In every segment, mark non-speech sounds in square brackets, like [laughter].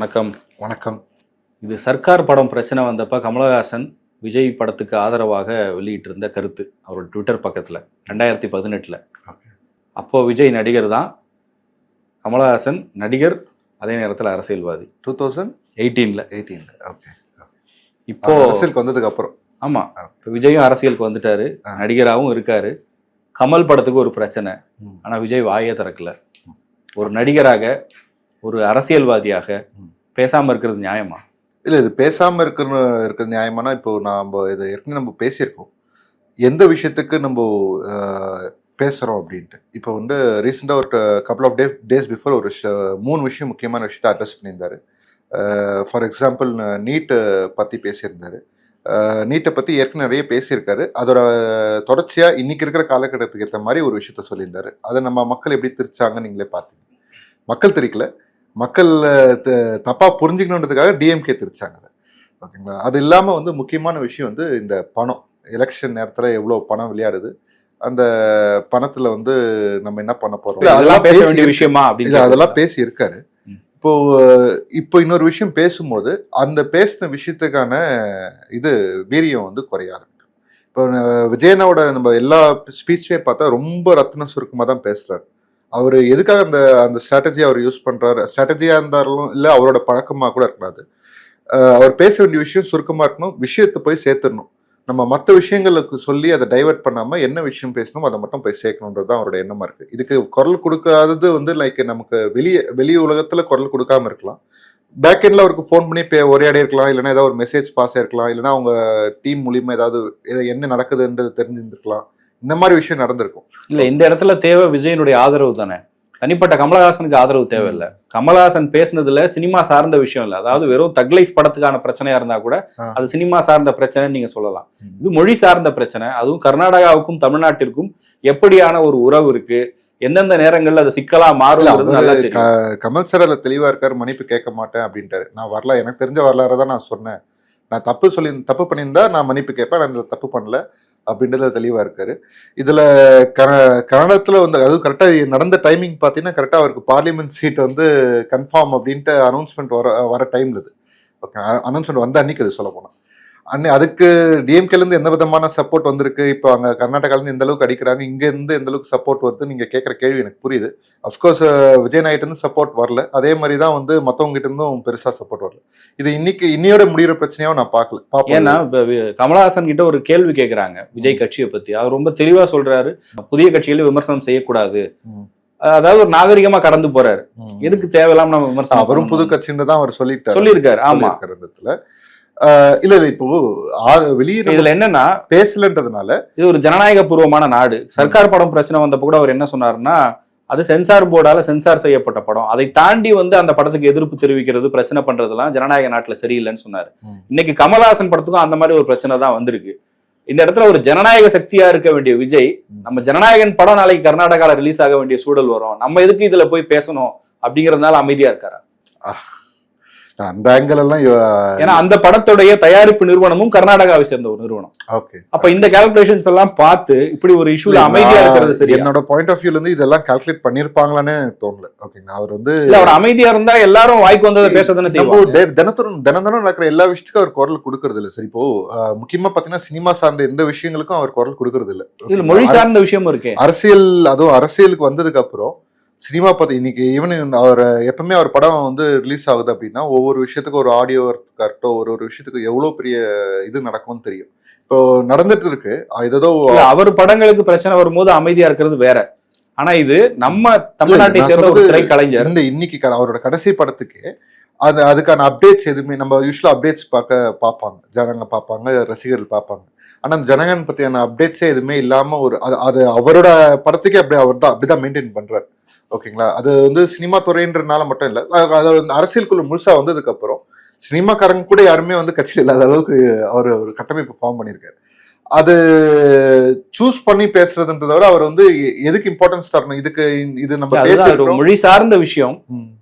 வணக்கம். வணக்கம். இது சர்க்கார் படம் பிரச்சனை வந்தப்ப கமலஹாசன் விஜய் படத்துக்கு ஆதரவாக வெளியிட்டிருந்த கருத்து அவரோட ட்விட்டர் பக்கத்தில் ரெண்டாயிரத்தி பதினெட்டில். Okay. அப்போ விஜய் நடிகர் தான் கமலஹாசன் நடிகர் அதே நேரத்தில் அரசியல்வாதி. டூ தௌசண்ட் எயிட்டீனில். எயிட்டீன்ல. ஓகே. இப்போ அரசியலுக்கு வந்ததுக்கு அப்புறம். ஆமா விஜயும் அரசியலுக்கு வந்துட்டாரு. நடிகராகவும் இருக்காரு. கமல் படத்துக்கு ஒரு பிரச்சனை ம். ஆனா விஜய் வாயே திறக்கல. ஒரு நடிகராக ஒரு அரசியல்வாதியாக பேசாமல் பேசாம இருக்கிறது நியாயமா? இல்ல இது பேசாம இருக்கிற இருக்கிறது நியாயமானா இப்போ நாம இதை ஏற்கனவே நம்ம பேசியிருக்கோம். எந்த விஷயத்துக்கு நம்ம பேசுகிறோம் பேசுறோம் அப்படின்ட்டு. இப்போ வந்து ரீசெண்டாக ஒரு couple of day days before ஒரு மூணு விஷயம் முக்கியமான விஷயத்த அட்ரஸ் பண்ணியிருந்தாரு. ஃபார் எக்ஸாம்பிள் நீட்டை பற்றி பேசியிருந்தாரு. நீட்டை பற்றி ஏற்கனவே நிறைய பேசியிருக்காரு. அதோட தொடர்ச்சியாக இன்னைக்கு இருக்கிற காலகட்டத்துக்கு ஏற்ற மாதிரி ஒரு விஷயத்த சொல்லியிருந்தாரு. அதை நம்ம மக்கள் எப்படி திரிச்சாங்கன்னு நீங்களே பார்த்தீங்க. மக்கள் திரிக்கல. மக்கள் அஹ், த- தப்பா புரிஞ்சுக்கணுன்றதுக்காக டிஎம்கே திரிச்சாங்க. ஓகேங்களா? அது இல்லாம வந்து முக்கியமான விஷயம் வந்து இந்த பணம். எலெக்ஷன் நேரத்துல எவ்வளவு பணம் விளையாடுது. அந்த பணத்துல வந்து நம்ம என்ன பண்ண போறோம்? இல்ல, அதெல்லாம் பேச வேண்டிய. விஷயமா அப்படின்னு அதெல்லாம் பேசி இருக்காரு. இப்போ இப்போ இன்னொரு விஷயம் பேசும்போது அந்த பேசின விஷயத்துக்கான இது வீரியம் வந்து குறைய ஆரம்பிக்கும் இப்போ அஹ், விஜயனோட நம்ம எல்லா ஸ்பீச்சுமே பார்த்தா ரொம்ப ரத்ன சுருக்கமா தான் பேசுறாரு. அவர் எதுக்காக அந்த அந்த ஸ்ட்ராட்டஜி அவர் யூஸ் பண்ணுறாரு ஸ்ட்ராட்டஜியாக இருந்தாலும் இல்லை அவரோட பழக்கமாக கூட இருக்காது அவர் பேச வேண்டிய விஷயம் சுருக்கமாக இருக்கணும் விஷயத்தை போய் சேர்த்துடணும். நம்ம மற்ற விஷயங்களுக்கு சொல்லி அதை டைவர்ட் பண்ணாமல் என்ன விஷயம் பேசணும் அதை மட்டும் போய் சேர்க்கணுன்றது தான் அவரோட எண்ணமாக இருக்குது இதுக்கு குரல் கொடுக்காதது வந்து லைக் நமக்கு வெளியே வெளி உலகத்தில் குரல் கொடுக்காம இருக்கலாம். பேக் எண்ட்ல அவருக்கு ஃபோன் பண்ணி பே உரையாடி இருக்கலாம் இல்லைன்னா ஏதாவது ஒரு மெசேஜ் பாஸ் ஆயிருக்கலாம் இல்லைன்னா அவங்க டீம் மூலியமாக ஏதாவது என்ன நடக்குதுன்றது தெரிஞ்சிருந்துருக்கலாம். இந்த மாதிரி விஷயம் நடந்திருக்கும். இல்ல இந்த இடத்துல தேவை விஜயனுடைய ஆதரவு தானே? தனிப்பட்ட கமலஹாசனுக்கு ஆதரவு தேவையில்ல. கமலஹாசன் பேசுனதுல சினிமா சார்ந்த விஷயம் இல்ல. அதாவது வெறும் தக் லைஃப் படத்துக்கான பிரச்சனையா இருந்தா கூட. அது சினிமா சார்ந்த பிரச்சனைன்னு நீங்க சொல்லலாம். இது மொழி சார்ந்த பிரச்சனை. அதுவும் கர்நாடகாவுக்கும் தமிழ்நாட்டிற்கும் எப்படியான ஒரு உறவு இருக்கு? எந்தெந்த நேரங்கள்ல அது சிக்கலா நல்லா க- கமல் சார் அதுல தெளிவா இருக்காரு மன்னிப்பு கேட்க மாட்டேன் அப்படின்ட்டாரு. நான் வரல எனக்கு தெரிஞ்ச வரலாறு தான் நான் சொன்னேன். நான் தப்பு சொல்லி தப்பு பண்ணியிருந்தா நான் மன்னிப்பு கேட்பேன் நான் தப்பு பண்ணல. அப்படின்றதுல தெளிவாக இருக்காரு. இதில் கர கன்னடத்தில் வந்து அதுவும் கரெக்டாக நடந்த டைமிங் பார்த்தீங்கன்னா கரெக்டாக அவருக்கு பார்லிமெண்ட் சீட் வந்து கன்ஃபார்ம் அப்படின்ட்டு அனௌன்ஸ்மெண்ட் வர வர டைம்ல இது. ஓகே அனௌன்ஸ்மெண்ட் வந்த அன்னைக்கு அது சொல்ல போனால் அன்னை அதுக்கு டிஎம்கேல இருந்து எந்த விதமான சப்போர்ட் வந்திருக்கு? இப்போ அங்க கர்நாடகால இருந்து எந்த அளவுக்கு அடிக்கிறாங்க? இங்க இருந்து எந்த அளவுக்கு சப்போர்ட் வருது? நீங்க கேட்குற கேள்வி எனக்கு புரியுது. அஃப்கோர்ஸ் விஜய் நாயிட்ட இருந்து சப்போர்ட் வரல. அதே மாதிரி தான் வந்து மத்தவங்க கிட்ட இருந்தும் பெருசா சப்போர்ட் வரல. இது இன்னைக்கு இன்னையோட முடியிற பிரச்சனையாவும் நான் பார்க்கல. ஏன்னா கமலஹாசன் கிட்ட ஒரு கேள்வி கேக்குறாங்க விஜய் கட்சியை பத்தி. அவர் ரொம்ப தெளிவா சொல்றாரு புதிய கட்சிகளை விமர்சனம் செய்யக்கூடாது. அதாவது ஒரு நாகரிகமா கடந்து போறாரு. எதுக்கு தேவையில்லாம நம்ம விமர்சனம் அவரும் புது? கட்சின்னு தான் அவர் சொல்லிட்டாரு. சொல்லியிருக்காரு ஆமா. இல்ல இல்ல இப்போ வெளியே இதுல என்னன்னா பேசலன்றதுனால இது ஒரு ஜனநாயக பூர்வமான நாடு. சர்க்கார் படம் பிரச்சனை வந்தப்ப கூட அவர் என்ன சொன்னாருன்னா அது சென்சார் போர்டால சென்சார் செய்யப்பட்ட படம். அதை தாண்டி வந்து அந்த படத்துக்கு எதிர்ப்பு தெரிவிக்கிறது பிரச்சனை பண்றதெல்லாம் ஜனநாயக நாட்டுல சரியில்லைன்னு சொன்னாரு. இன்னைக்கு கமலஹாசன் படத்துக்கும் அந்த மாதிரி ஒரு பிரச்சனை தான் வந்திருக்கு. இந்த இடத்துல ஒரு ஜனநாயக சக்தியா இருக்க வேண்டிய விஜய். நம்ம ஜனநாயகன் படம் நாளைக்கு கர்நாடகால ரிலீஸ் ஆக வேண்டிய சூழல் வரும். நம்ம எதுக்கு இதுல போய் பேசணும் அப்படிங்கறதுனால அமைதியா இருக்காரு? அந்த ஆங்கிள் எல்லாம் ஏன்னா அந்த படத்துடைய தயாரிப்பு நிறுவனமும் கர்நாடகாவை சேர்ந்த ஒரு நிறுவனம். ஓகே. அப்ப இந்த கால்குலேஷன்ஸ் எல்லாம் பார்த்து இப்படி ஒரு இஷ்யூல அமைதியா இருக்கிறது சரியா? என்னோட பாயிண்ட் ஆஃப் வியூல இருந்து இதெல்லாம் கால்குலேட் பண்ணிருப்பாங்களான்னு தோணல. ஓகேங்களா அவர் வந்து இல்ல அவர் அமைதியா இருந்தா எல்லாரும் வாய்க்கு வந்ததை பேசதானே டே- தினத்தோறும் தினம் தினம் நடக்கிற எல்லா விஷயத்துக்கும் அவர் குரல் கொடுக்கறது இல்ல. சரி இப்போ முக்கியமா பாத்தீங்கன்னா சினிமா சார்ந்த எந்த விஷயங்களுக்கும் அவர் குரல் கொடுக்கறது இல்ல. மொழி சார்ந்த விஷயமும் இருக்கே. அரசியல் அதுவும் அரசியலுக்கு வந்ததுக்கு அப்புறம் சினிமா பார்த்து இன்னைக்கு ஈவன் அவர் எப்பவுமே அவர் படம் வந்து ரிலீஸ் ஆகுது அப்படின்னா ஒவ்வொரு விஷயத்துக்கும் ஒரு ஆடியோ இருக்கட்டும் ஒரு ஒரு விஷயத்துக்கு எவ்வளவு பெரிய இது நடக்கும்னு தெரியும். இப்போ நடந்துட்டு இருக்கு. ஏதோ அவர் படங்களுக்கு பிரச்சனை வரும்போது அமைதியா இருக்கிறது வேற. ஆனா இது நம்ம தமிழ்நாட்டை சேர்ந்த ஒரு திரைக்கலைஞர். இந்த இன்னைக்கு அவரோட கடைசி படத்துக்கு அது அதுக்கான அப்டேட்ஸ் எதுவுமே நம்ம யூஸ்வலா அப்டேட்ஸ் பார்க்க பார்ப்பாங்க. ஜனங்க பார்ப்பாங்க ரசிகர்கள் பார்ப்பாங்க. ஆனா அந்த ஜனகன் பத்தியான அப்டேட்ஸே எதுவுமே இல்லாம ஒரு அது அது அவரோட படத்துக்கே அப்படி அவர் தான் அப்படிதான் மெயின்டைன் பண்றாரு. ஓகேங்களா? அது வந்து சினிமா துறைன்றனால மட்டும் இல்லை. அதை அது வந்து அரசியலுக்குள்ள முழுசா வந்ததுக்கு அப்புறம் சினிமாக்காரங்க கூட யாருமே வந்து கட்சியில் இல்லாத அளவுக்கு அவர் ஒரு கட்டமைப்பு ஃபார்ம் பண்ணியிருக்காரு. அது சூஸ் பண்ணி பேசுறதுன்றத விட அவர் வந்து எதுக்கு இம்பார்ட்டன்ஸ் தரணும்? இதுக்கு இது நம்ம பேசுறோம் மொழி சார்ந்த விஷயம்.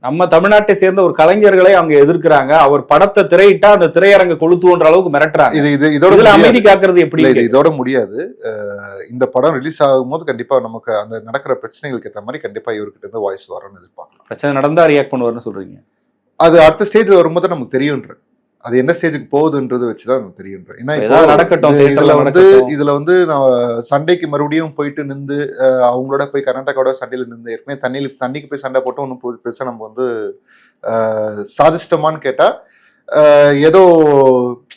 நம்ம தமிழ்நாட்டை சேர்ந்த ஒரு கலைஞர்களை அவங்க எதிர்க்கிறாங்க. அவர் படத்தை திரையிட்டா அந்த திரையரங்க கொளுத்துவோன்ற அளவுக்கு மிரட்டுறாங்க. இது இது இதோட. அமைதி காக்குறது எப்படி இதோட முடியாது. இந்த படம் ரிலீஸ் ஆகும்போது கண்டிப்பா நமக்கு அந்த நடக்கிற பிரச்சனைகளுக்கு ஏற்ற மாதிரி கண்டிப்பா இவர்கிட்ட இருந்து வாய்ஸ் வரும்னு எதிர்பார்க்கலாம். பிரச்சனை நடந்தா ரியாக்ட் பண்ணுவார்னு சொல்றீங்க. அது அடுத்த ஸ்டேஜ்ல வரும்போது நமக்கு தெரியுன்ற அது என்ன ஸ்டேஜுக்கு போகுதுன்றது வச்சுதான் நமக்கு தெரியுன்ற ஏன்னா நடக்கட்டும், இதுல வந்து. இதுல வந்து நான் சண்டைக்கு மறுபடியும் போயிட்டு நின்று அவங்களோட போய் கர்நாடகாவோட சண்டையில நின்று ஏற்கனவே தண்ணியில் தண்ணிக்கு போய் சண்டை போட்டு ஒன்றும் பெருசா நம்ம வந்து சாதிச்சிட்டோமான்னு கேட்டா ஏதோ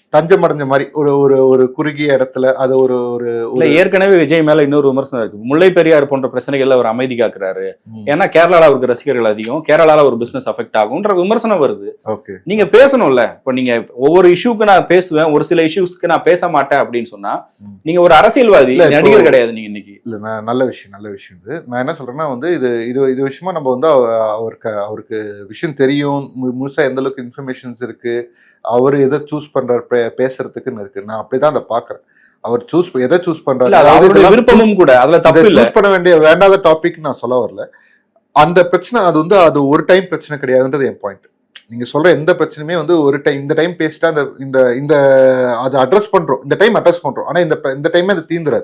தஞ்சம் அடைஞ்ச மாதிரி ஒரு ஒரு ஒரு குறுகிய இடத்துல அது ஒரு ஒரு இல்ல ஏற்கனவே விஜய் மேல இன்னொரு விமர்சனம் இருக்கு. முல்லை பெரியார் போன்ற பிரச்சனைகள்ல அவர் அமைதி காக்குறாரு. ஏன்னா கேரளால அவருக்கு ரசிகர்கள் அதிகம். கேரளால ஒரு பிசினஸ் அஃபெக்ட் ஆகும்ன்ற விமர்சனம் வருது. ஓகே. நீங்க பேசணும்ல. இப்ப நீங்க ஒவ்வொரு இஷ்யூக்கு நான் பேசுவேன் ஒரு சில இஷ்யூஸ்க்கு நான் பேச மாட்டேன் அப்படின்னு சொன்னா. நீங்க ஒரு அரசியல்வாதி நடிகர் கிடையாது நீங்க இன்னைக்கு. இல்ல நான் நல்ல விஷயம் நல்ல விஷயம் இது. நான் என்ன சொல்றேன்னா வந்து இது இது இது விஷயமா நம்ம வந்து அவ- அவருக்கு அவருக்கு விஷயம் தெரியும். முழுசா எந்த அளவுக்கு இன்ஃபர்மேஷன்ஸ் இருக்கு. அவர் எதை சூஸ் பண்றாரு பே- பேசுறதுக்குன்னு இருக்கு. நான் அப்படிதான் அதை பாக்குறேன் அவர் சூஸ் எதை சூஸ் இதெல்லாம் விருப்பமும் கூட. அதுல தப்பு சூஸ் பண்ண வேண்டிய வேண்டாத டாபிக் நான் சொல்ல வரல. அந்த பிரச்சனை அது வந்து அது ஒரு டைம் பிரச்சனை கிடையாதுன்றது என் பாயிண்ட் நீங்க சொல்ற எந்த பிரச்சனையுமே வந்து ஒரு டைம் இந்த டைம் பேசிட்டா அந்த இந்த இந்த அதை அட்ரஸ் பண்றோம். இந்த டைம் அட்ரஸ் பண்றோம். ஆனா இந்த இந்த டைமே அது தீந்துராது.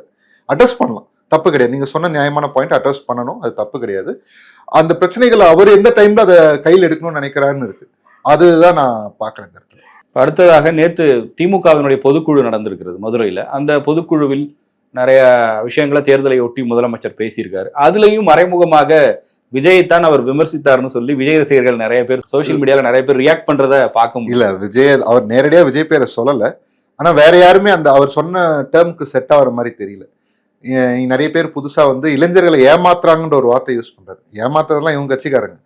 அட்ரஸ் பண்ணலாம். தப்பு கிடையாது. நீங்க சொன்ன நியாயமான பாயிண்ட் அட்ரஸ் பண்ணணும். அது தப்பு கிடையாது. அந்த பிரச்சனைகளை அவர் எந்த டைம்ல அதை கையில் எடுக்கணும்னு நினைக்கிறாருன்னு இருக்கு. அதுதான் நான் இந்த இடத்துல. அடுத்ததாக நேத்து திமுகவினுடைய பொதுக்குழு நடந்திருக்கிறது மதுரையில. அந்த பொதுக்குழுவில் நிறைய விஷயங்களை தேர்தலை ஒட்டி முதலமைச்சர் பேசியிருக்காரு. அதுலயும் மறைமுகமாக விஜயைத்தான் அவர் விமர்சித்தார்னு சொல்லி விஜய் ரசிகர்கள் நிறைய பேர் சோஷியல் மீடியால நிறைய பேர் ரியாக்ட் பண்றத பார்க்க முடியும். இல்ல விஜய் அவர் நேரடியா விஜய் பேரை சொல்லல. ஆனா வேற யாருமே அந்த அவர் சொன்ன டேர்முக்கு செட் ஆகிற மாதிரி தெரியல. நிறைய பேர் புதுசா வந்து இளைஞர்களை ஏமாத்துறாங்கன்ற ஒரு வார்த்தை யூஸ் பண்றாரு. ஏமாத்துறதுலாம் இவங்க கட்சிக்காரங்க.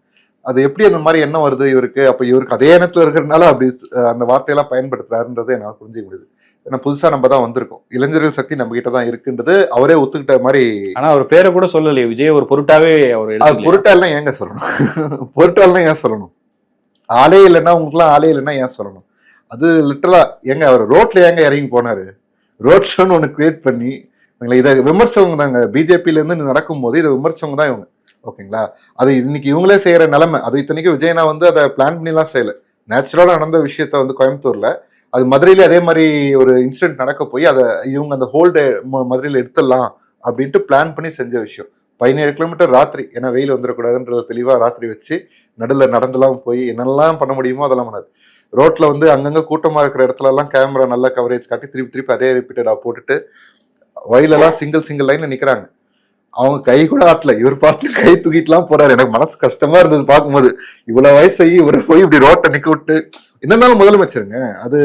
அது எப்படி அந்த மாதிரி என்ன வருது இவருக்கு? அப்ப இவருக்கு அதே எண்ணத்துல இருக்கிறதுனால அப்படி அந்த வார்த்தையெல்லாம் பயன்படுத்துறாருன்றதை என்னால புரிஞ்சுக்க முடியுது. ஏன்னா புதுசா நம்ம தான் வந்திருக்கோம். இளைஞர்கள் சக்தி நம்ம கிட்ட தான் இருக்குன்றது அவரே ஒத்துக்கிட்ட மாதிரி ஆனா அவர் பேரை கூட சொல்லலையே. விஜய் ஒரு பொருட்டாவே அவர்? பொருட்டாலாம் ஏங்க சொல்லணும்? [laughs] பொருட்டாலாம் ஏன் சொல்லணும்? ஆளே இல்லைன்னா உங்களுக்குலாம் ஆளே இல்லைன்னா ஏன் சொல்லணும்? அது லிட்டரலா ஏங்க அவர் ரோட்ல ஏங்க இறங்கி போனாரு? ரோட் ஷோன்னு ஒன்று கிரியேட் பண்ணி இதை விமர்சவங்க தாங்க பிஜேபியில இருந்து நடக்கும்போது இதை விமர்சவங்க தான் இவங்க. ஓகேங்களா? அது இன்னைக்கு இவங்களே செய்யற நிலைமை. அது இத்தனைக்கும் விஜயனா வந்து அதை பிளான் பண்ணிலாம் செய்யல. நேச்சுரலாக நடந்த விஷயத்த வந்து கோயம்புத்தூர்ல அது மதுரையிலே அதே மாதிரி ஒரு இன்சிடென்ட் நடக்க போய் அதை இவங்க அந்த ஹோல்டே மதுரையில் எடுத்துடலாம் அப்படின்ட்டு பிளான் பண்ணி செஞ்ச விஷயம். பதினேழு கிலோமீட்டர் ராத்திரி ஏன்னா வெயில் வந்துடக்கூடாதுன்றத தெளிவாக ராத்திரி வச்சு நடுவில் நடந்துலாம் போய் என்னெல்லாம் பண்ண முடியுமோ அதெல்லாம் பண்ணாது ரோட்டில் வந்து அங்கங்கே கூட்டமாக இருக்கிற இடத்துலலாம் கேமரா நல்லா கவரேஜ் காட்டி திருப்பி திருப்பி அதே ரிப்பீட்டடாக போட்டுட்டு வயலெல்லாம் சிங்கிள் சிங்கிள் லைனில் நிற்கிறாங்க அவங்க கை கூட ஆட்டல. இவர் பார்த்து கை தூக்கிட்டுலாம் போறாரு. எனக்கு மனசு கஷ்டமா இருந்தது பார்க்கும்போது. இவ்வளவு வயசாகி இவர் போய் இப்படி ரோட்டை நிக்க விட்டு என்னன்னாலும் முதலமைச்சருங்க. அது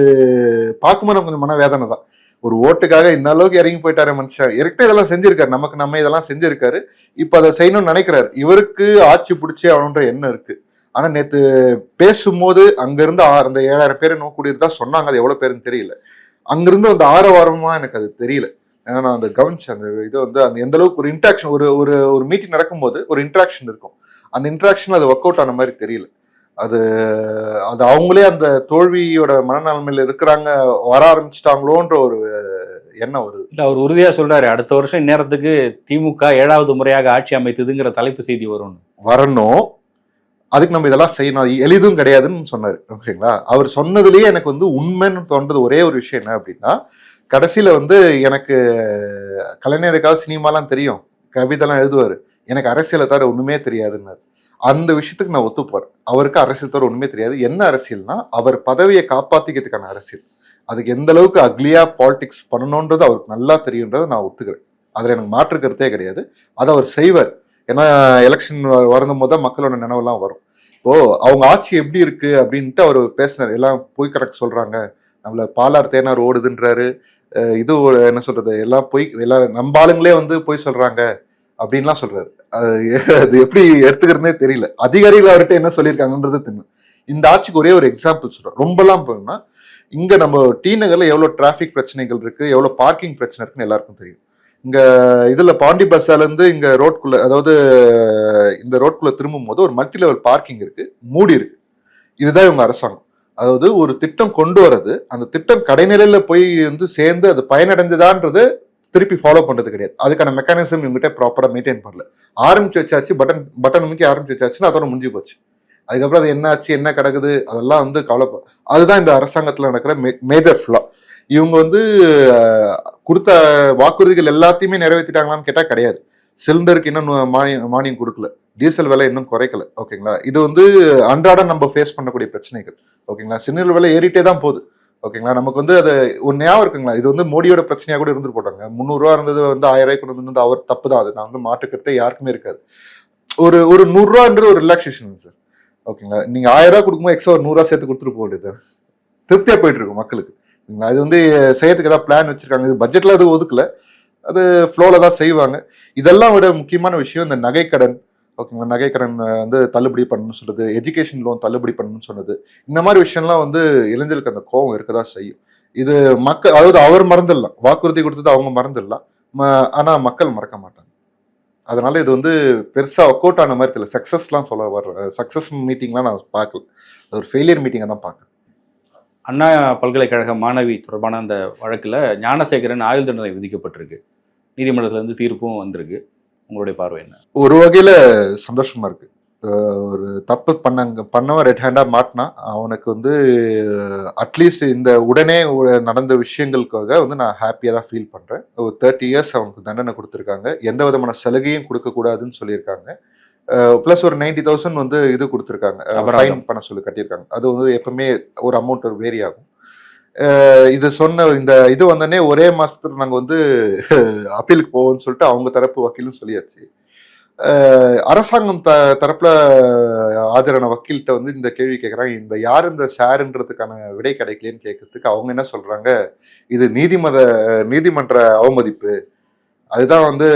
பார்க்கும்போது கொஞ்சம் மன வேதனை தான். ஒரு ஓட்டுக்காக இந்த அளவுக்கு இறங்கி போயிட்டாரு மனுஷன். ஏற்கனவே இதெல்லாம் செஞ்சிருக்காரு. நமக்கு நம்ம இதெல்லாம் செஞ்சிருக்காரு. இப்ப அதை செய்யணும்னு நினைக்கிறாரு. இவருக்கு ஆட்சி பிடிச்சே அவனுன்ற எண்ணம் இருக்கு. ஆனா நேத்து பேசும்போது அங்கிருந்து அந்த ஏழாயிரம் பேர் இன்னும் சொன்னாங்க. அது எவ்வளவு பேருன்னு தெரியல. அங்கிருந்து அந்த ஆரவாரமா எனக்கு அது தெரியல. ஏன்னா நான் அந்த கவனிச்சேன். அந்த இது வந்து அந்த எந்த அளவுக்கு ஒரு இன்ட்ராக்ஷன் ஒரு ஒரு ஒரு மீட்டிங் நடக்கும்போது ஒரு இன்ட்ராக்ஷன் இருக்கும். அந்த இன்ட்ராக்ஷன் அது ஒர்க் அவுட் ஆன மாதிரி தெரியல. அது அது அவங்களே அந்த தோல்வியோட மனநிலைமையில இருக்கிறாங்க வர ஆரம்பிச்சிட்டாங்களோன்ற ஒரு எண்ணம் வருது. இல்ல அவர் உறுதியா சொல்றாரு. அடுத்த வருஷம் இந்நேரத்துக்கு திமுக ஏழாவது முறையாக ஆட்சி அமைத்ததுங்கிற தலைப்பு செய்தி வரும்னு. வரணும். அதுக்கு நம்ம இதெல்லாம் செய்யணும். எளிதும் கிடையாதுன்னு சொன்னாரு. ஓகேங்களா? அவர் சொன்னதுலயே எனக்கு வந்து உண்மைன்னு தோன்றது ஒரே ஒரு விஷயம் என்ன அப்படின்னா கடைசியில் வந்து எனக்கு கலைஞருக்காக சினிமாலாம் தெரியும். கவிதைலாம் எழுதுவார். எனக்கு அரசியலை தவிர ஒன்றுமே தெரியாதுன்னாரு. அந்த விஷயத்துக்கு நான் ஒத்து அவருக்கு அரசியல் தவிர ஒன்றுமே தெரியாது. என்ன அரசியல்னா அவர் பதவியை காப்பாற்றிக்கிறதுக்கான அரசியல். அதுக்கு எந்த அளவுக்கு அக்லியாக பாலிடிக்ஸ் பண்ணணுன்றது அவருக்கு நல்லா தெரியுன்றதை நான் ஒத்துக்கிறேன். அதில் எனக்கு மாற்று கருத்தே கிடையாது. அதை அவர் செய்வார். ஏன்னா எலெக்ஷன் வரணும் போது தான் மக்களோட நினைவெல்லாம் வரும். ஓ அவங்க ஆட்சி எப்படி இருக்கு அப்படின்ட்டு அவர் பேசினார். எல்லாம் போய் கணக்கு சொல்றாங்க. நம்மள பாலார் தேனார் ஓடுதுன்றாரு. இது ஒரு என்ன சொல்றது எல்லாம் போய் எல்லாரும் நம்ம ஆளுங்களே வந்து போய் சொல்றாங்க அப்படின்லாம் சொல்றாரு. அது அது எப்படி எடுத்துக்கிறதுனே தெரியல. அதிகாரிகள் அவர்கிட்ட என்ன சொல்லியிருக்காங்கன்றது தெரியும் இந்த ஆட்சிக்கு ஒரே ஒரு எக்ஸாம்பிள் சொல்றேன். ரொம்பலாம் போனா இங்க நம்ம டி நகர்ல எவ்வளவு டிராஃபிக் பிரச்சனைகள் இருக்கு எவ்வளவு பார்க்கிங் பிரச்சனை இருக்குன்னு எல்லாருக்கும் தெரியும். இங்க இதுல பாண்டி பஸ்ஸால இருந்து இங்க ரோட்குள்ள அதாவது இந்த ரோட்குள்ள திரும்பும் போது ஒரு மல்டி லெவல் பார்க்கிங் இருக்கு மூடி இருக்கு. இதுதான் இவங்க அரசாங்கம். அதாவது ஒரு திட்டம் கொண்டு வர்றது அந்த திட்டம் கடைநிலையில போய் வந்து சேர்ந்து அது பயனடைஞ்சதான்றது திருப்பி ஃபாலோ பண்றது கிடையாது. அதுக்கான மெக்கானிசம் இவங்ககிட்ட ப்ராப்பரா மெயின்டைன் பண்ணல. ஆரம்பிச்சு வச்சாச்சு பட்டன் பட்டன் முக்கி ஆரம்பிச்சு வச்சாச்சுன்னா அதோட முடிஞ்சு போச்சு. அதுக்கப்புறம் அது என்ன ஆச்சு என்ன கிடக்குது அதெல்லாம் வந்து கவலை அதுதான் இந்த அரசாங்கத்தில் நடக்கிற மே மேஜர் ஃபுல்லா இவங்க வந்து கொடுத்த வாக்குறுதிகள் எல்லாத்தையுமே நிறைவேற்றிட்டாங்களான்னு கேட்டால் கிடையாது. சிலிண்டருக்கு இன்னும் மானியம் மானியம் கொடுக்கல. டீசல் விலை இன்னும் குறைக்கல. ஓகேங்களா? இது வந்து அன்றாடம் நம்ம ஃபேஸ் பண்ணக்கூடிய பிரச்சனைகள். ஓகேங்களா? சிலிண்டர் விலை ஏறிட்டே தான் போகுது. ஓகேங்களா? நமக்கு வந்து அது ஒரு ஞாபகம் இருக்குங்களா? இது வந்து மோடியோட பிரச்சனையாக கூட இருந்து போட்டாங்க. முந்நூறுரூவா இருந்தது வந்து ஆயிரம் ரூபாய் கொண்டு வந்து அவர் தப்பு தான். அது நான் வந்து மாட்டுக்கிறதே யாருக்குமே இருக்காது. ஒரு ஒரு நூறுரூவான்றது ஒரு ரிலாக்ஸேஷன் சார் ஓகேங்களா? நீங்கள் ஆயிரம் கொடுக்கும்போது எக்ஸ்ட்ரா ஒரு நூறுரூவா சேர்த்து கொடுத்துட்டு போக வேண்டியது திருப்தியாக போயிட்டு இருக்கும் மக்களுக்கு. அது வந்து செய்யறதுக்கு ஏதாவது பிளான் வச்சிருக்காங்க. இது பட்ஜெட்ல அது ஒதுக்கல. அது ஃப்ளோவில் தான் செய்வாங்க. இதெல்லாம் விட முக்கியமான விஷயம் இந்த நகைக்கடன். ஓகேங்களா? நகைக்கடன் வந்து தள்ளுபடி பண்ணணும்னு சொல்றது எஜுகேஷன் லோன் தள்ளுபடி பண்ணணும்னு சொன்னது இந்த மாதிரி விஷயம்லாம் வந்து இளைஞருக்கு அந்த கோவம் இருக்கதா செய்யும். இது மக்கள் அதாவது அவர் மறந்துடலாம். வாக்குறுதி கொடுத்தது அவங்க மறந்துடலாம். ம- ஆனால் மக்கள் மறக்க மாட்டாங்க. அதனால இது வந்து பெருசாக ஒர்க் அவுட் ஆன மாதிரி தெரியல. சக்ஸஸ்லாம் சொல்ல வர சக்ஸஸ் மீட்டிங்லாம் நான் பார்க்கல. அது ஒரு ஃபெயிலியர் மீட்டிங்கை தான் பார்க்குறேன். அண்ணா பல்கலைக்கழக மாணவி தொடர்பான அந்த வழக்கில் ஞானசேகரன் ஆயுள் தண்டனை விதிக்கப்பட்டிருக்கு. நீதிமன்றத்துல இருந்து தீர்ப்பும் வந்திருக்கு. உங்களுடைய பார்வை என்ன? ஒரு வகையில சந்தோஷமா இருக்கு. அஹ் ஒரு தப்பு பண்ணாங்க பண்ணவன் ரெட் ஹேண்டா மாட்டினா அவனுக்கு வந்து அட்லீஸ்ட் இந்த உடனே நடந்த விஷயங்களுக்காக வந்து நான் ஹாப்பியா தான் ஃபீல் பண்றேன். ஒரு தேர்ட்டி இயர்ஸ் அவனுக்கு தண்டனை கொடுத்துருக்காங்க. எந்த விதமான சலுகையும் கொடுக்க கூடாதுன்னு சொல்லியிருக்காங்க ப்ளஸ் ஒரு நைன்டி தௌசண்ட் வந்து இது கொடுத்துருக்காங்க. ஃபைன் பண்ண சொல்லி கட்டியிருக்காங்க. அது வந்து எப்பவுமே ஒரு அமௌண்ட் ஒரு வேரி ஆகும் இது சொன்ன இந்த இது வந்தோடனே ஒரே மாதத்தில் நாங்கள் வந்து [laughs] அப்பீலுக்கு போவோம்னு சொல்லிட்டு அவங்க தரப்பு வக்கீலும் சொல்லியாச்சு. அரசாங்கம் த தரப்புல ஆஜரான வக்கீல்கிட்ட வந்து இந்த கேள்வி கேட்குறாங்க இந்த யார் இந்த சாருன்றதுக்கான விடை கிடைக்கலன்னு கேட்கறதுக்கு அவங்க என்ன சொல்றாங்க? இது நீதிமத நீதிமன்ற அவமதிப்பு. அதுதான் வந்து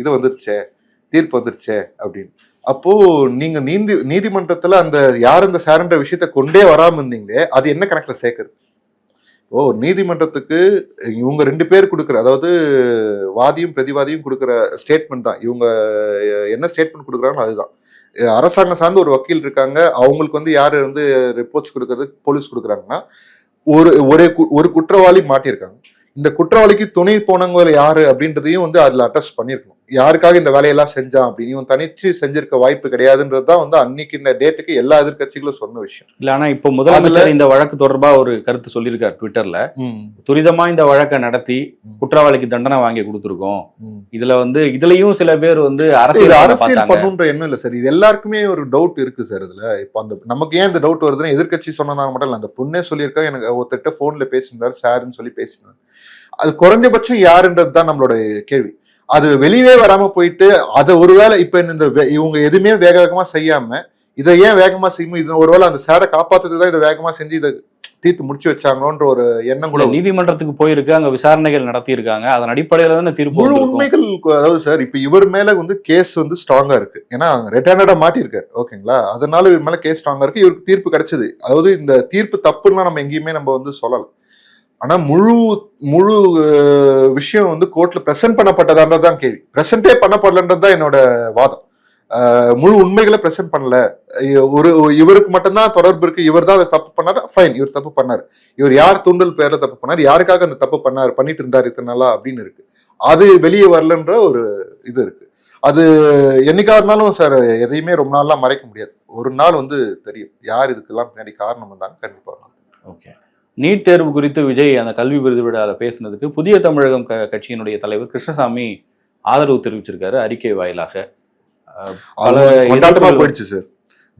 இது வந்துருச்சே தீர்ப்பு வந்துருச்சே அப்படின்னு. அப்போ நீங்க நீதி நீதிமன்றத்துல அந்த யார் இந்த சாருன்ற விஷயத்த கொண்டே வராம இருந்தீங்களே அது என்ன கணக்குல சேர்க்கறது ஓ நீதிமன்றத்துக்கு இவங்க ரெண்டு பேர் கொடுக்குற அதாவது வாதியும் பிரதிவாதியும் கொடுக்குற ஸ்டேட்மெண்ட் தான். இவங்க என்ன ஸ்டேட்மெண்ட் கொடுக்குறாங்களோ அதுதான். அரசாங்கம் சார்ந்து ஒரு வக்கீல் இருக்காங்க. அவங்களுக்கு வந்து யார் வந்து ரிப்போர்ட்ஸ் கொடுக்கறது போலீஸ் கொடுக்குறாங்கன்னா ஒரு ஒரே கு- ஒரு குற்றவாளி மாட்டியிருக்காங்க. இந்த குற்றவாளிக்கு துணை போனவங்க யாரு அப்படின்றதையும் வந்து அதில் அட்டாச் பண்ணியிருக்கணும். யாருக்காக இந்த வேலையெல்லாம் செஞ்சான் அப்படின்னு இவன் தனிச்சு செஞ்சிருக்க வாய்ப்பு கிடையாதுன்றது தான் வந்து அன்னைக்கு இந்த டேட்டுக்கு எல்லா எதிர்க்கட்சிகளும் சொன்ன விஷயம். இல்ல ஆனா இப்போ முதலமைச்சர் இந்த வழக்கு தொடர்பா ஒரு கருத்து சொல்லியிருக்காரு ட்விட்டர்ல. துரிதமா இந்த வழக்கை நடத்தி. குற்றவாளிக்கு தண்டனை வாங்கி கொடுத்துருக்கோம். இதுல வந்து இதுலயும் சில பேர் வந்து அரசியல் அரசியல் பண்ணுன்ற எண்ணம் இல்ல சார். இது எல்லாருக்குமே ஒரு டவுட் இருக்கு சார் இதுல. இப்போ அந்த நமக்கு ஏன் இந்த டவுட் வருதுன்னா எதிர்க்கட்சி சொன்னதால மட்டும் இல்ல. அந்த பொண்ணே சொல்லியிருக்கா எனக்கு ஒருத்தட்ட போன்ல பேசியிருந்தாரு சாருன்னு சொல்லி பேசினார் அது குறைஞ்சபட்சம் யாருன்றது தான் நம்மளோட கேள்வி. அது வெளியே வராம போயிட்டு அதை ஒருவேளை இப்ப இந்த இவங்க எதுவுமே வேக வேகமா செய்யாம இதை ஏன் வேகமா செய்யும் இது ஒருவேளை அந்த சாரை காப்பாத்துறது தான் இதை வேகமா செஞ்சு இதை தீர்த்து முடிச்சு வச்சாங்களோன்ற ஒரு எண்ணம் கூட நீதிமன்றத்துக்கு போயிருக்கு அங்க விசாரணைகள் நடத்தி இருக்காங்க அதன் அடிப்படையில தானே தீர்ப்பு. உண்மைகள் அதாவது சார் இப்ப இவர் மேல வந்து கேஸ் வந்து ஸ்ட்ராங்கா இருக்கு. ஏன்னா ரிட்டர்னடா மாட்டிருக்காரு ஓகேங்களா? அதனால இவர் மேல கேஸ் ஸ்ட்ராங்கா இருக்கு. இவருக்கு தீர்ப்பு கிடைச்சது. அதாவது இந்த தீர்ப்பு தப்புன்னா நம்ம எங்கேயுமே நம்ம வந்து சொல்லலாம் ஆனா முழு முழு விஷயம் வந்து கோர்ட்ல பிரசன்ட் பண்ணப்பட்டதான்றது தான் கேள்வி. பிரசன்டே பண்ணப்படலன்றது தான் என்னோட வாதம். முழு உண்மைகளை பிரசன்ட் பண்ணல. இ- ஒரு இவருக்கு மட்டும்தான் தொடர்பு இருக்கு. இவர் தான் அதை தப்பு பண்ணாரு. ஃபைன் இவர் தப்பு பண்ணாரு. இவர் யார் தூண்டல் பேர்ல தப்பு பண்ணார்? யாருக்காக அந்த தப்பு பண்ணார்? பண்ணிட்டு இருந்தார் இத்தனை நாளா அப்படின்னு இருக்கு. அது வெளியே வரலன்ற ஒரு இது இருக்கு. அது என்னைக்கா இருந்தாலும் சார் எதையுமே ரொம்ப நாள்லாம் மறைக்க முடியாது. ஒரு நாள் வந்து தெரியும். யார் இதுக்கெல்லாம் பின்னாடி காரணம் இருந்தாங்க கண்டிப்பாக ஓகே நீட் தேர்வு குறித்து விஜய் அந்த கல்வி விருது விழாவில் பேசினதுக்கு புதிய தமிழகம் க- கட்சியினுடைய தலைவர் கிருஷ்ணசாமி ஆதரவு தெரிவிச்சிருக்காரு அறிக்கை வாயிலாக. பல கொண்டாட்டமா போயிடுச்சு சார்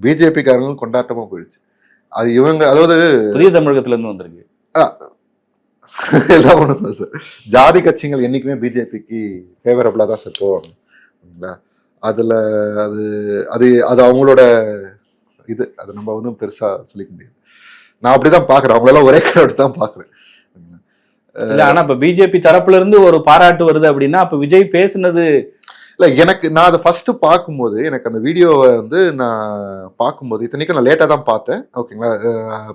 பிஜேபி காரங்களும் கொண்டாட்டமா போயிடுச்சு. அது இவங்க அதாவது புதிய தமிழகத்துல இருந்து வந்திருக்கு [laughs] எல்லாம் தான் சார் ஜாதி கட்சிகள் என்னைக்குமே பிஜேபிக்கு ஃபேவரபிளா தான் சார் போவாங்க அதுல அது அது அது அவங்களோட இது. அது நம்ம வந்து பெருசா சொல்லிக்க முடியாது. நான் அப்படிதான் பாக்குறேன் அவங்களெல்லாம் ஒரே கரோடு தான் பாக்குறேன் இல்ல ஆனா இப்ப பிஜேபி தரப்புல இருந்து ஒரு பாராட்டு வருது அப்படின்னா அப்ப விஜய் பேசுனது இல்ல எனக்கு நான் அதை ஃபர்ஸ்ட் பார்க்கும்போது எனக்கு அந்த வீடியோவை வந்து நான் பார்க்கும்போது இத்தனைக்கும் நான் லேட்டாக தான் பார்த்தேன். ஓகேங்களா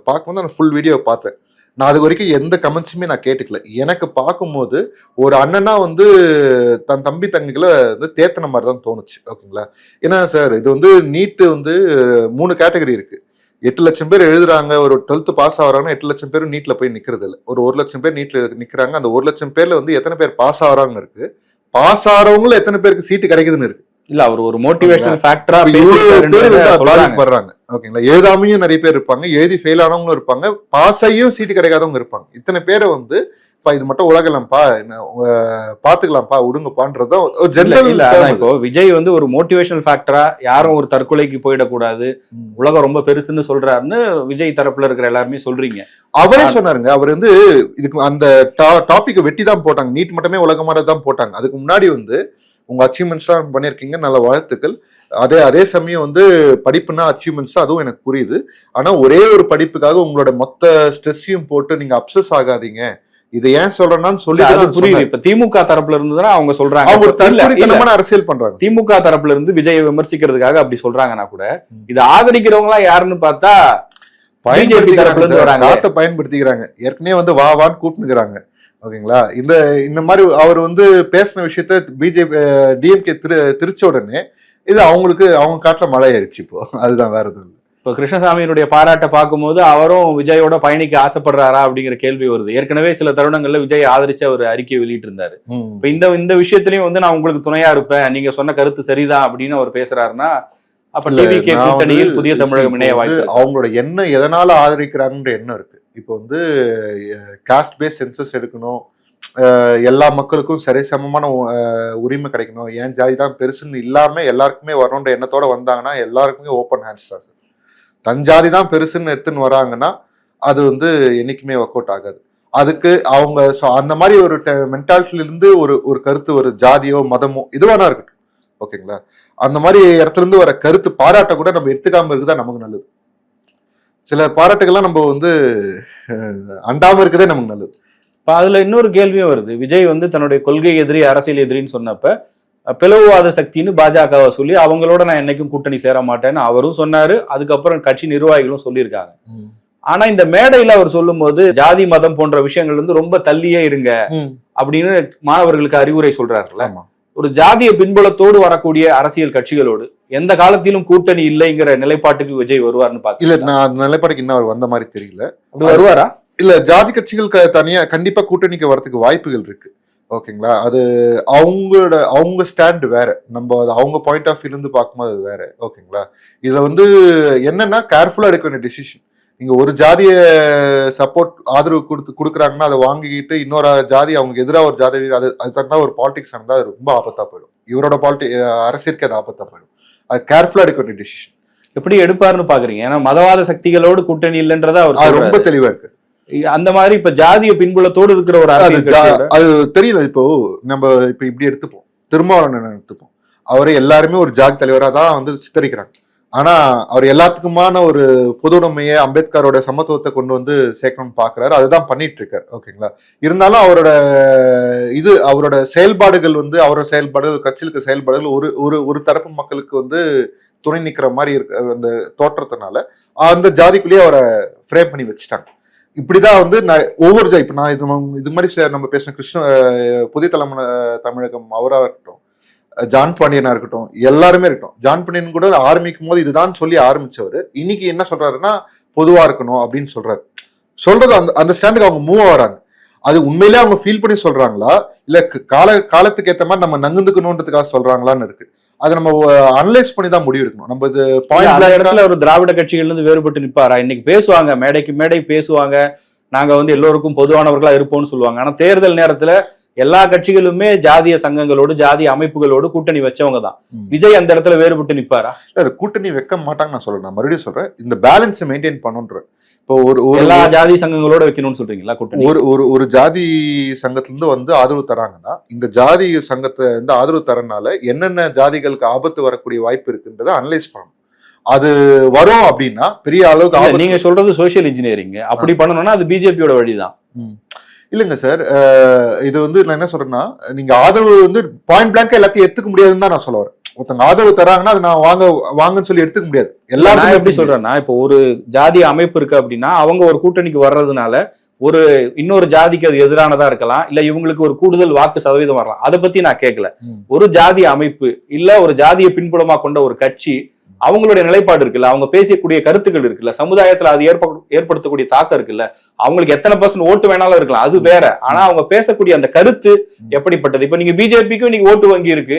பார்க்கும்போது நான் ஃபுல் வீடியோ பார்த்தேன். நான் அது வரைக்கும் எந்த கமெண்ட்ஸுமே நான் கேட்டுக்கல. எனக்கு பார்க்கும்போது ஒரு அண்ணனா வந்து தன் தம்பி தங்கிகளை வந்து தேத்தன மாதிரி தான் தோணுச்சு. ஓகேங்களா ஏன்னா சார் இது வந்து நீட்டு வந்து மூணு கேட்டகரி இருக்கு. எட்டு லட்சம் பேர் எழுதுறாங்க ஒரு டுவெல்த் பாஸ் ஆகுறாங்கன்னா எட்டு லட்சம் பேர் நீட்ல போய் நிக்கிறது இல்ல ஒரு ஒரு லட்சம் பேர் நீட்ல நிக்கிறாங்க. அந்த ஒரு லட்சம் பேர்ல வந்து எத்தனை பேர் பாஸ் ஆகுறாங்கன்னு இருக்கு. பாஸ் ஆறவங்களும் எத்தனை பேருக்கு சீட்டு கிடைக்குதுன்னு இருக்கு. இல்ல அவர் ஒரு மோட்டிவேஷனல் ஃபேக்டரா பாதிக்கப்படுறாங்க ஓகேங்களா? எழுதாமையும் நிறைய பேர் இருப்பாங்க. எழுதி ஃபெயில் ஆனவங்களும் இருப்பாங்க. பாஸ் ஆகியும் சீட்டு கிடைக்காதவங்க இருப்பாங்க. இத்தனை பேரை வந்து பா இது மட்டும் உலகலாம்ப்பா பாத்துக்கலாம்ப்பா விடுங்கப்பான்றதுதான் ஒரு ஜெனரல் இல்ல இப்போ விஜய் வந்து ஒரு மோட்டிவேஷனல் ஃபேக்டரா யாரும் ஒரு தற்கொலைக்கு போயிடக்கூடாது. உலகம் ரொம்ப பெருசுன்னு சொல்றாருன்னு விஜய் தரப்புல இருக்கிற எல்லாருமே சொல்றீங்க. அவரே சொன்னாருங்க அவர் வந்து இதுக்கு அந்த டாபிக்கை வெட்டி தான் போட்டாங்க. நீட் மட்டுமே உலகமாக தான் போட்டாங்க. அதுக்கு முன்னாடி வந்து உங்க அச்சீவ்மெண்ட்ஸ்லாம் பண்ணியிருக்கீங்க நல்ல வாழ்த்துக்கள். அதே அதே சமயம் வந்து படிப்புனா அச்சீவ்மெண்ட்ஸ் தான் அதுவும் எனக்கு புரியுது. ஆனா ஒரே ஒரு படிப்புக்காக உங்களோட மொத்த ஸ்ட்ரெஸ்ஸையும் போட்டு நீங்க அப்சஸ் ஆகாதீங்க. இதை ஏன் சொல்றேன்னு சொல்லி புரியுது. இப்ப திமுக தரப்புல இருந்துதான் அவங்க சொல்றாங்க. அவங்க தற்கொலைத்தனமான அரசியல் பண்றாங்க. திமுக தரப்புல இருந்து விஜயை விமர்சிக்கிறதுக்காக அப்படி சொல்றாங்கன்னா கூட. இதை ஆதரிக்கிறவங்க எல்லாம் யாருன்னு பார்த்தா தரப்புல பயன்படுத்திக்கிறாங்க பயன்படுத்திக்கிறாங்க. ஏற்கனவே வந்து வா வான்னு கூப்பிட்டுக்கிறாங்க ஓகேங்களா? இந்த இந்த மாதிரி அவர் வந்து பேசின விஷயத்த பிஜேபி டிஎம்கே திரு திருச்ச உடனே இது அவங்களுக்கு அவங்க காட்டுல மழை ஆயிடுச்சு இப்போ. அதுதான் வேற எதுவும் இப்ப கிருஷ்ணசாமியினுடைய பாராட்டை பார்க்கும்போது அவரும் விஜயோட பயணிக்க ஆசைப்படுறாரா அப்படிங்கிற கேள்வி வருது. ஏற்கனவே சில தருணங்கள்ல விஜய் ஆதரிச்சு அவர் அறிக்கை வெளியிட்டு இருந்தாரு ம். இப்ப இந்த இந்த விஷயத்திலயும் வந்து நான் உங்களுக்கு துணையா இருப்பேன். நீங்க சொன்ன கருத்து சரிதான் அப்படின்னு அவர் பேசுறாருன்னா அப்ப டிவிகே கூட்டணியில் புதிய தமிழகம் இணைய வாய்ப்பு. அவங்களோட எண்ணம் எதனால ஆதரிக்கிறாங்கன்ற எண்ணம் இருக்கு. இப்போ வந்து காஸ்ட் பேஸ் சென்சஸ் எடுக்கணும். எல்லா மக்களுக்கும் சரி சமமான உரிமை கிடைக்கணும். ஏன் ஜாதி தான் பெருசுன்னு இல்லாம எல்லாருக்குமே வரணுன்ற எண்ணத்தோட வந்தாங்கன்னா எல்லாருக்குமே ஓப்பன் ஹேண்ட்ஸ் தான் சார். தஞ்சாதி தான் பெருசுன்னு எடுத்துன்னு வராங்கன்னா அது வந்து என்னைக்குமே ஒர்க் அவுட் ஆகாது. அதுக்கு அவங்க ஸோ அந்த மாதிரி ஒரு மென்டாலிட்டியிலிருந்து ஒரு ஒரு கருத்து ஒரு ஜாதியோ மதமோ இதுவானா இருக்கட்டும். ஓகேங்களா அந்த மாதிரி இடத்துல இருந்து வர கருத்து பாராட்ட கூட நம்ம எடுத்துக்காம இருக்குதா நமக்கு நல்லது. சில பாராட்டுகள்லாம் நம்ம வந்து அண்டாமல் அண்டாம இருக்குதே நமக்கு நல்லது. இப்போ அதில் இன்னொரு கேள்வியும் வருது. விஜய் வந்து தன்னுடைய கொள்கை எதிரி அரசியல் எதிரின்னு சொன்னப்ப பிளவுவாத சக்தின்னு பாஜகவை சொல்லி அவங்களோட நான் என்னைக்கும் கூட்டணி சேர மாட்டேன்னு அவரும் சொன்னாரு. அதுக்கப்புறம் கட்சி நிர்வாகிகளும் சொல்லியிருக்காங்க. ஆனா இந்த மேடையில அவர் சொல்லும்போது ஜாதி மதம் போன்ற விஷயங்கள் வந்து ரொம்ப தள்ளியே இருங்க அப்படின்னு மாணவர்களுக்கு அறிவுரை சொல்றாருல்ல. ஒரு ஜாதிய பின்புலத்தோடு வரக்கூடிய அரசியல் கட்சிகளோடு எந்த காலத்திலும் கூட்டணி இல்லைங்கிற நிலைப்பாட்டுக்கு விஜய் வருவார்னு இல்ல பாக்கல நான் அந்த நிலைப்பாடுக்கு இன்னும் அவர் வந்த மாதிரி தெரியல. அப்படி வருவாரா? இல்ல ஜாதி கட்சிகள் தனியா கண்டிப்பா கூட்டணிக்கு வரதுக்கு வாய்ப்புகள் இருக்கு. ஓகேங்களா? அது அவங்களோட அவங்க ஸ்டாண்ட் வேற. நம்ம அது அவங்க பாயிண்ட் ஆஃப் இருந்து பார்க்கும்போது அது வேற. ஓகேங்களா? இதுல வந்து என்னன்னா கேர்ஃபுல்லா எடுக்க வேண்டிய டிசிஷன் நீங்க ஒரு ஜாதிய சப்போர்ட் ஆதரவு கொடுத்து கொடுக்குறாங்கன்னா அதை வாங்கிக்கிட்டு இன்னொரு ஜாதி அவங்க எதிராக ஒரு ஜாதி அது அது தந்தா ஒரு பாலிடிக்ஸ் இருந்தால் அது ரொம்ப ஆபத்தா போயிடும். இவரோட பாலிட்டி அரசியலுக்கு அது ஆபத்தா போயிடும். அது கேர்ஃபுல்லா எடுக்க வேண்டிய டிசிஷன் எப்படி எடுப்பாருன்னு பாக்குறீங்க ஏன்னா மதவாத சக்திகளோடு கூட்டணி இல்லைன்றத அவர் ரொம்ப தெளிவா இருக்கு. அந்த மாதிரி இப்ப ஜாதிய பின்புலத்தோடு இருக்கிற ஒரு அது தெரியல. இப்போ நம்ம இப்ப இப்படி எடுத்துப்போம். திருமாவளவன் எடுத்துப்போம்? அவரை எல்லாருமே ஒரு ஜாதி தலைவரா தான் வந்து சித்தரிக்கிறாங்க. ஆனா அவர் எல்லாத்துக்குமான ஒரு பொதுவுடைமையை அம்பேத்கரோட சமத்துவத்தை கொண்டு வந்து சேர்க்கணும்னு பாக்குறாரு. அதுதான் பண்ணிட்டு இருக்காரு ஓகேங்களா? இருந்தாலும் அவரோட இது அவரோட செயல்பாடுகள் வந்து அவரோட செயல்பாடுகள் கட்சியிலுக்கு செயல்பாடுகள் ஒரு ஒரு ஒரு தரப்பு மக்களுக்கு வந்து துணை நிக்கிற மாதிரி இருக்க அந்த தோற்றத்தினால அந்த ஜாதிக்குள்ளேயே அவரை ஃப்ரேம் பண்ணி வச்சுட்டாங்க. இப்படிதான் வந்து நான் ஒவ்வொரு ஜா- இப்ப நான் இது இது மாதிரி நம்ம பேசின கிருஷ்ண புதிய தலைமுறை தமிழகம் அவராக இருக்கட்டும் ஜான் பாண்டியனா இருக்கட்டும் எல்லாருமே இருக்கட்டும். ஜான் பாண்டியன் கூட ஆரம்பிக்கும் போது இதுதான் சொல்லி ஆரம்பிச்சவர். இன்னைக்கு என்ன சொல்றாருன்னா பொதுவா இருக்கணும் அப்படின்னு சொல்றாரு. சொல்றது அந்த அந்த ஸ்டாண்டுக்கு அவங்க மூவ் ஆகிறாங்க அது உண்மையிலே அவங்க ஃபீல் பண்ணி சொல்றாங்களா? இல்ல கால காலத்துக்கு ஏற்ற மாதிரி நம்ம நங்குந்துக்கணுன்றதுக்காக சொல்றாங்களான்னு இருக்கு. அதை நம்ம அனலைஸ் பண்ணி தான் முடிவு எடுக்கணும். நம்ம இது பாயிண்ட் இடத்துல ஒரு திராவிட கட்சிகள்ல இருந்து வேறுபட்டு நிப்பாரா? இன்னைக்கு பேசுவாங்க மேடைக்கு மேடை பேசுவாங்க. நாங்க வந்து எல்லோருக்கும் பொதுவானவர்களா இருப்போம்னு சொல்லுவாங்க. ஆனா தேர்தல் நேரத்துல எல்லா கட்சிகளுமே ஜாதிய சங்கங்களோடு ஜாதிய அமைப்புகளோடு கூட்டணி வச்சவங்க தான். விஜய் அந்த இடத்துல வேறுபட்டு நிப்பாரா? இல்ல, கூட்டணி வைக்க மாட்டாங்க நான் சொல்றேன். நான் மறுபடியும் சொல்றேன். இந்த பேலன்ஸை மெயின்டைன் பண்ணுன்ற இப்போ ஒரு ஒரு எல்லா ஜாதி சங்கங்களோட வைக்கணும்னு சொல்றீங்களா கூட்டணி? ஒரு ஒரு ஒரு ஜாதி சங்கத்துல இருந்து வந்து ஆதரவு தராங்கன்னா இந்த ஜாதி சங்கத்தை வந்து ஆதரவு தரனால என்னென்ன ஜாதிகளுக்கு ஆபத்து வரக்கூடிய வாய்ப்பு இருக்குன்றதை அனலைஸ் பண்ணணும். அது வரும் அப்படின்னா பெரிய அளவுக்கு நீங்க சொல்றது சோசியல் இன்ஜினியரிங் அப்படி பண்ணணும்னா அது பிஜேபியோட வழிதான். இல்லைங்க சார் இது வந்து நான் என்ன சொல்றேன்னா நீங்க ஆதரவு வந்து பாயிண்ட் பிளாங்கா எல்லாத்தையும் எடுத்துக்க முடியாதுன்னு தான் நான் சொல்ல வரேன். ஒருத்தங்க ஆதரவு தராங்கன்னா அது நான் வாங்க வாங்கன்னு சொல்லி எடுத்துக்க முடியாது. எல்லாரும் எப்படி சொல்றேன்னா இப்போ ஒரு ஜாதி அமைப்பு இருக்கு அப்படின்னா அவங்க ஒரு கூட்டணிக்கு வர்றதுனால ஒரு இன்னொரு ஜாதிக்கு அது எதிரானதா இருக்கலாம் இல்ல இவங்களுக்கு ஒரு கூடுதல் வாக்கு சதவீதம் வரலாம். அதை பத்தி நான் கேட்கல. ஒரு ஜாதி அமைப்பு இல்ல ஒரு ஜாதியை பின்புலமா கொண்ட ஒரு கட்சி அவங்களுடைய நிலைப்பாடு இருக்குல்ல அவங்க பேசக்கூடிய கருத்துக்கள் இருக்குல்ல சமுதாயத்துல அது ஏற்ப ஏற்படுத்தக்கூடிய தாக்கம் இருக்குல்ல அவங்களுக்கு எத்தனை பர்சன்ட் ஓட்டு வேணாலும் இருக்கலாம் அது வேற. ஆனா அவங்க பேசக்கூடிய அந்த கருத்து எப்படிப்பட்டது? இப்ப நீங்க பிஜேபிக்கும் நீங்க ஓட்டு வங்கி இருக்கு.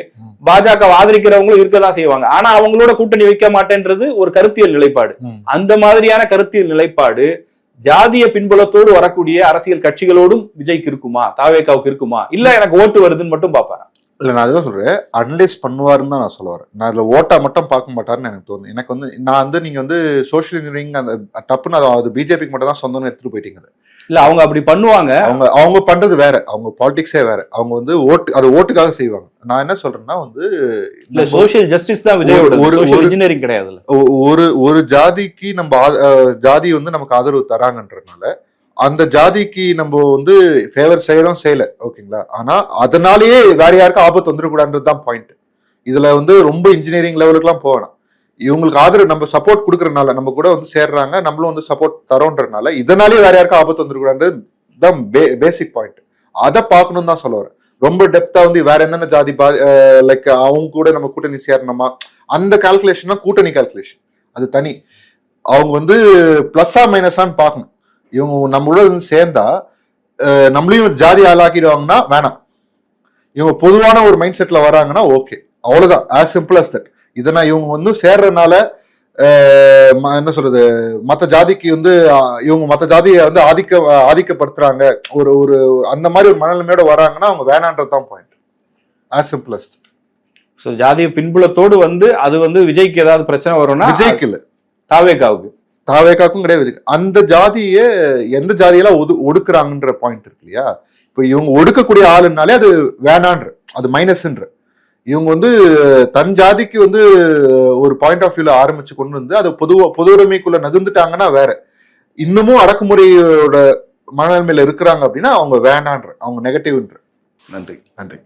பாஜக ஆதரிக்கிறவங்களும் இருக்கதான் செய்வாங்க. ஆனா அவங்களோட கூட்டணி வைக்க மாட்டேன்றது ஒரு கருத்தியல் நிலைப்பாடு. அந்த மாதிரியான கருத்தியல் நிலைப்பாடு ஜாதிய பின்புலத்தோடு வரக்கூடிய அரசியல் கட்சிகளோடும் விஜய்க்கு இருக்குமா தாவேக்காவுக்கு இருக்குமா? இல்ல எனக்கு ஓட்டு வருதுன்னு மட்டும் பாப்பாரா இல்ல நான் அதுதான் சொல்றேன். அனலைஸ் பண்ணுவாருன்னு தான் நான் சொல்ல வரேன். நான் அதுல ஓட்டா மட்டும் பார்க்க மாட்டாருன்னு எனக்கு தோணுது. எனக்கு வந்து நான் வந்து நீங்க வந்து சோஷியல் இன்ஜினியரிங் அந்த டப்புன்னு அது- அது பிஜேபிக்கு மட்டும் தான் சொந்தம்னு எடுத்துட்டு போயிட்டீங்க. இல்ல அவங்க அப்படி பண்ணுவாங்க. அவங்க அவங்க பண்றது வேற. அவங்க பாலிடிக்ஸே வேற. அவங்க வந்து ஓட்டு அது ஓட்டுக்காக செய்வாங்க. நான் என்ன சொல்றேன்னா வந்து இல்ல சோசியல் ஜஸ்டிஸ் தான் ஒரு- இன்ஜினியரிங் கிடையாதுல்ல ஒ- ஒரு ஒரு ஜாதிக்கு நம்ம ஜாதி வந்து நமக்கு ஆதரவு தராங்கன்றதுனால அந்த ஜாதிக்கு நம்ம வந்து ஃபேவர் செய்யறோம் செய்யல. ஓகேங்களா? ஆனா அதனாலேயே வேற யாருக்கும் ஆபத்து வந்துடக்கூடாதுன்றது தான் பாயிண்ட் இதுல வந்து ரொம்ப இன்ஜினியரிங் லெவலுக்குலாம் போகணும் இவங்களுக்கு ஆதரவு நம்ம சப்போர்ட் கொடுக்கறனால நம்ம கூட வந்து சேர்றாங்க நம்மளும் வந்து சப்போர்ட் தரோன்றதுனால இதனாலேயே வேற யாருக்கும் ஆபத்து வந்துடக்கூடாதுன்றது தான் பேசிக் பாயிண்ட் அதை பார்க்கணும் தான் சொல்ல வரேன். ரொம்ப டெப்தா வந்து வேற என்னென்ன ஜாதி லைக் அவங்க கூட நம்ம கூட்டணி சேரணுமா? அந்த கால்குலேஷன் கூட்டணி கால்குலேஷன் அது தனி. அவங்க வந்து பிளஸ்ஸா மைனஸான்னு பார்க்கணும். இவங்க நம்மளோட வந்து சேர்ந்தா நம்மளையும் ஜாதி ஆளாக்கிடுவாங்கன்னா வேணாம். இவங்க பொதுவான ஒரு மைண்ட் செட்ல வராங்கன்னா ஓகே அவ்வளவுதான். ஆஸ் சிம்பிள் அஸ் தட் இதனா இவங்க வந்து சேர்றதுனால என்ன சொல்றது மத்த ஜாதிக்கு வந்து இவங்க மத்த ஜாதியை வந்து ஆதிக்க ஆதிக்கப்படுத்துறாங்க. ஒரு ஒரு அந்த மாதிரி ஒரு மனநிலைமையோட வராங்கன்னா அவங்க வேணான்றது தான் point as simple as so ஜாதிய பின்புலத்தோடு வந்து அது வந்து விஜய்க்கு ஏதாவது பிரச்சனை வரும்னா விஜய்க்கு இல்ல. தாவேக்காவுக்கு தாவேக்காக்கும் கிடையாது. அந்த ஜாதியை எந்த ஜாதியெல்லாம் ஒது ஒடுக்குறாங்கன்ற பாயிண்ட் இருக்கு இல்லையா? இப்போ இவங்க ஒடுக்கக்கூடிய ஆளுனாலே அது வேணான்ற அது மைனஸ்ன்ற இவங்க வந்து தன் ஜாதிக்கு வந்து ஒரு பாயிண்ட் ஆஃப் வியூல ஆரம்பிச்சு கொண்டு வந்து அது பொது பொது உடைமைக்குள்ள நகர்ந்துட்டாங்கன்னா வேற. இன்னமும் அடக்குமுறையோட மனநிலைமையில இருக்கிறாங்க அப்படின்னா அவங்க வேணான்ற அவங்க நெகட்டிவ்ன்ற நன்றி. நன்றி.